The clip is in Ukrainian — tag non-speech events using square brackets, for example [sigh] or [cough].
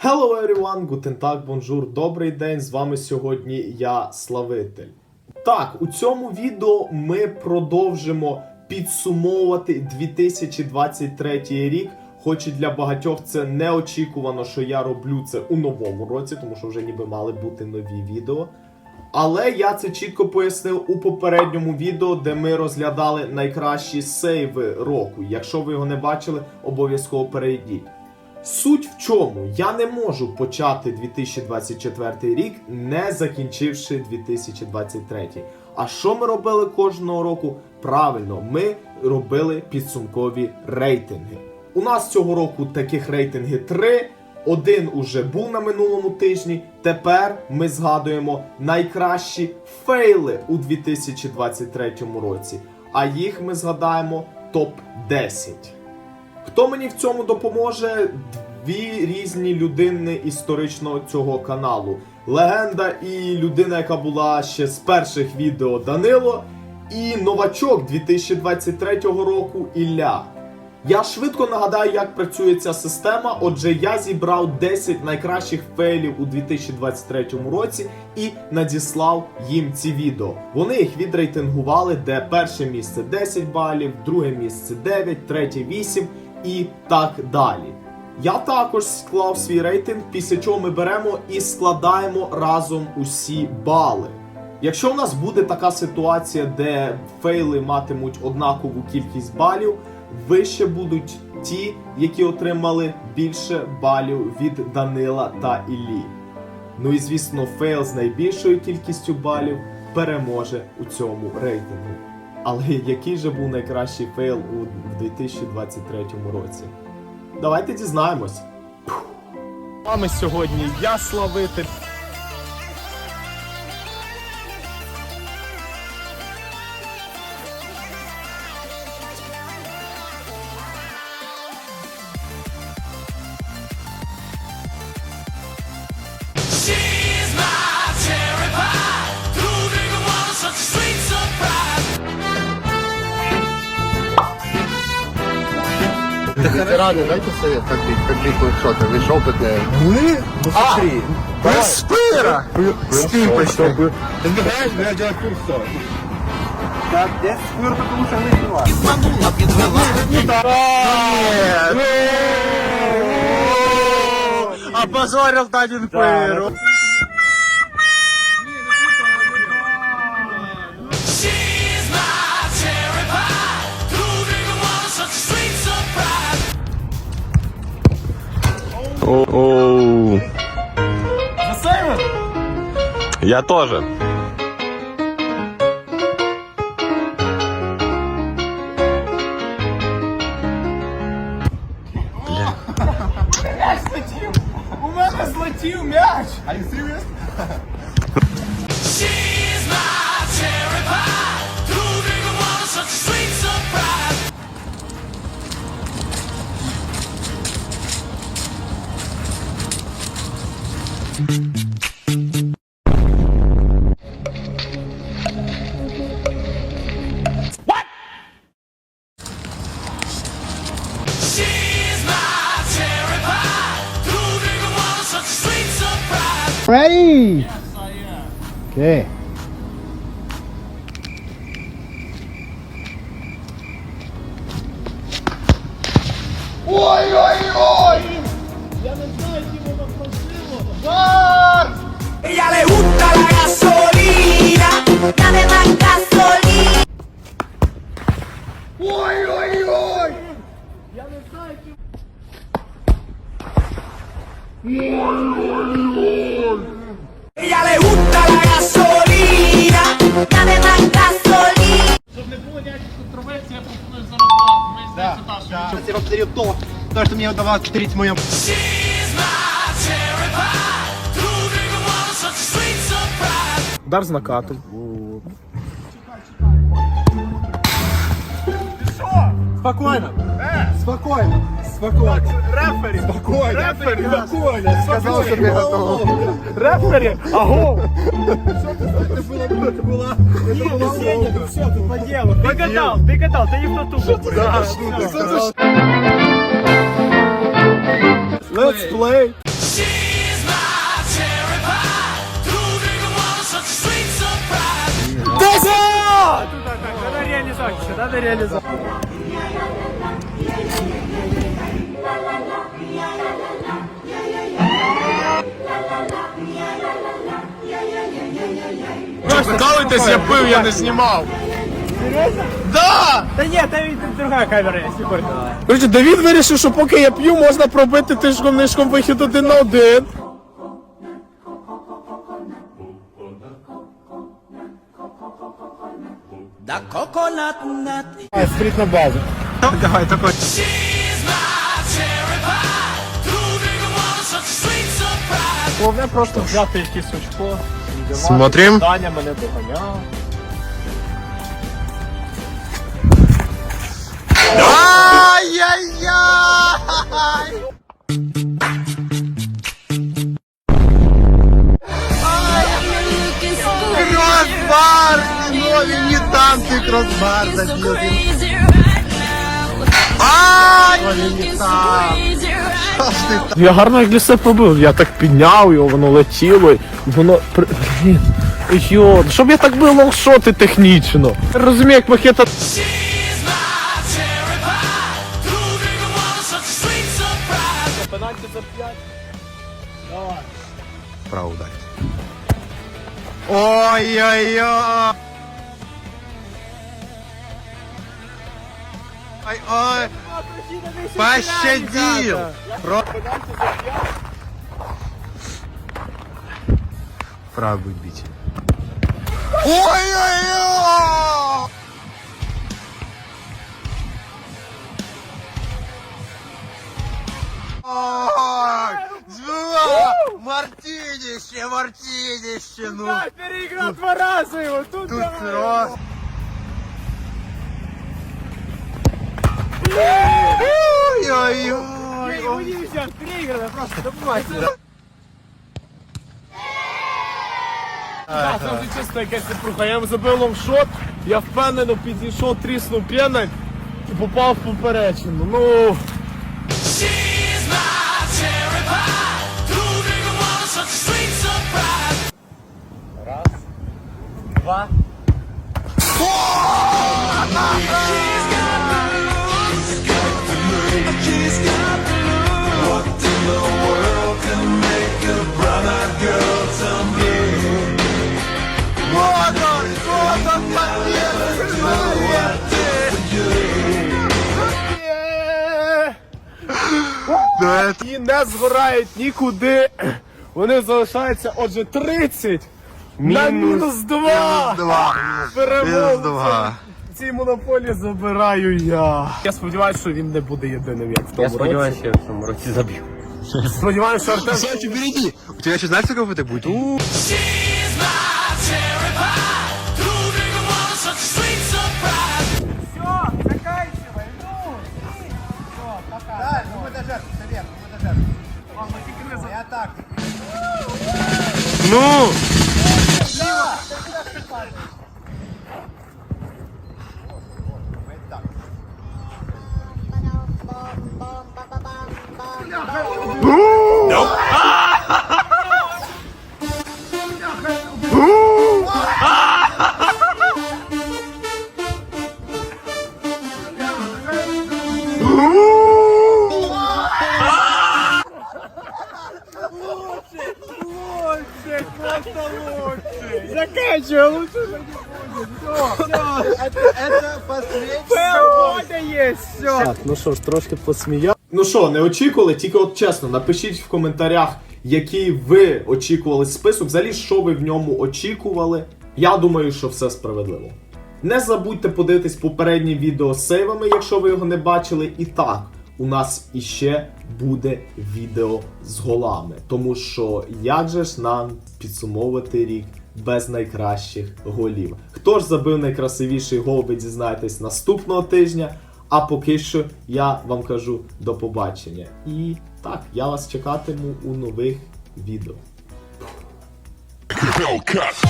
Hello everyone, guten Tag, bonjour, добрий день. З вами сьогодні я Славитель. Так, у цьому відео ми продовжимо підсумовувати 2023 рік. Хоч і для багатьох це неочікувано, що я роблю це у новому році, тому що вже ніби мали бути нові відео. Але я це чітко пояснив у попередньому відео, де ми розглядали найкращі сейви року. Якщо ви його не бачили, обов'язково перейдіть. Суть в чому? Я не можу почати 2024 рік, не закінчивши 2023. А що ми робили кожного року? Правильно, ми робили підсумкові рейтинги. У нас цього року таких рейтинги три. Один уже був на минулому тижні. Тепер ми згадуємо найкращі фейли у 2023 році. А їх ми згадаємо топ 10. Хто мені в цьому допоможе? Дві різні людини історичного цього каналу. Легенда і людина, яка була ще з перших відео Данило, і новачок 2023 року Ілля. Я швидко нагадаю, як працює ця система. Отже, я зібрав 10 найкращих фейлів у 2023 році і надіслав їм ці відео. Вони їх відрейтингували, де перше місце 10 балів, друге місце 9, третє 8 і так далі. Я також склав свій рейтинг, після чого ми беремо і складаємо разом усі бали. Якщо у нас буде така ситуація, де фейли матимуть однакову кількість балів, вище будуть ті, які отримали більше балів від Данила та Іллі. Ну і звісно, фейл з найбільшою кількістю балів переможе у цьому рейтингу. Але який же був найкращий фейл у 2023 році? Давайте дізнаємось. З вами сьогодні я славитель. ветераны, дайте совет, как бить, как бить лапшота, вы же опытные. Мы? Ну смотри. А, мы с пыра! С пимпочкой. Ты знаешь, я делаю курсо. Так, я с пыра только лучше выпила. И смогла, подвела. Нет! Опозорил Танин пыру. She Оу. Я тоже. Ready? Yes, I am. Okay. Ella le gusta la gasolina, dale más gasolina. Чтобы не было никаких контроверсий, я пропоную за рахунок. Ми Да, здесь отаж. да. Я вам подарил то, то, что мне удавалось повторить в моем... Удар з накатом. Спокойно, спокойно. Спокойно. Рефери. Спокойно. Рефери. Спокойно. Сказал, что ты готов. Рефери. Аго. Это было, это было, это было Сеня, ты все, ты по делу. Ты катал, ты катал, ты не в тату. Let's play! Water, such a sweet surprise. Десять! Надо реализовать надо реализовать. Прикалуйтесь, я пив, я не знімав. Да нет, там ведь другая камера есть, не давай. Короче, Давід вирішив, що поки я п'ю, можна пробити тишком нишком вихід один на один. The coconut nut. Стрит на базу. Давай, такой. Головне просто взяти якесь очко. Смотрим. Даня мене доганяв. Ай-яй-яй! Кросбар! Нові не танки, кросбар. Ай! Не там. Там? [laughs] Я гарно як для себе побив. Я так підняв його, воно летіло, воно. Блін. Йо, щоб я так бив лонгшоти технічно. Розумію, як махета. Пенальті за 5. Право дай. Ой-ой-ой! Ой-ой! Пощадил! Про... Будет бить. Ой-ой-ой! Мартинище, мартинище, ну! Переиграл два раза его, тут, Тут давай. раз. Ой-ой-ой! Нельзя, переиграно, просто добывать. Так, вже чисто якась непруха. Я забив лонгшот, я впевнено підійшов, тріснув пеналь і попав в поперечину. Ну, She's my Да. І не згорають нікуди. Вони залишаються, отже, 30 на мінус 2. Минус Мінус два. в цій монополії забираю я. Я сподіваюся, що він не буде єдиним, як в тому році. Я сподіваюся, що в цьому році заб'ю. Сподіваюся, що Артем... Санчо, впереди! У тебя еще знаешь, сколько это будет? Ну! Лучше, просто лучше. Заканчивай, лучше уже не будет. Все, Это последний есть, все. Так, ну що ж, трошки посміяв. Ну що, не очікували? Тільки от чесно, напишіть в коментарях, який ви очікували список. Взагалі, що ви в ньому очікували. Я думаю, що все справедливо. Не забудьте подивитись попереднє відео з сейвами, якщо ви його не бачили. І так, у нас іще буде відео з голами. Тому що як же ж нам підсумовувати рік без найкращих голів? Хто ж забив найкрасивіший гол, ви дізнаєтесь наступного тижня. А поки що я вам кажу до побачення. І так, я вас чекатиму у нових відео. Hellcat.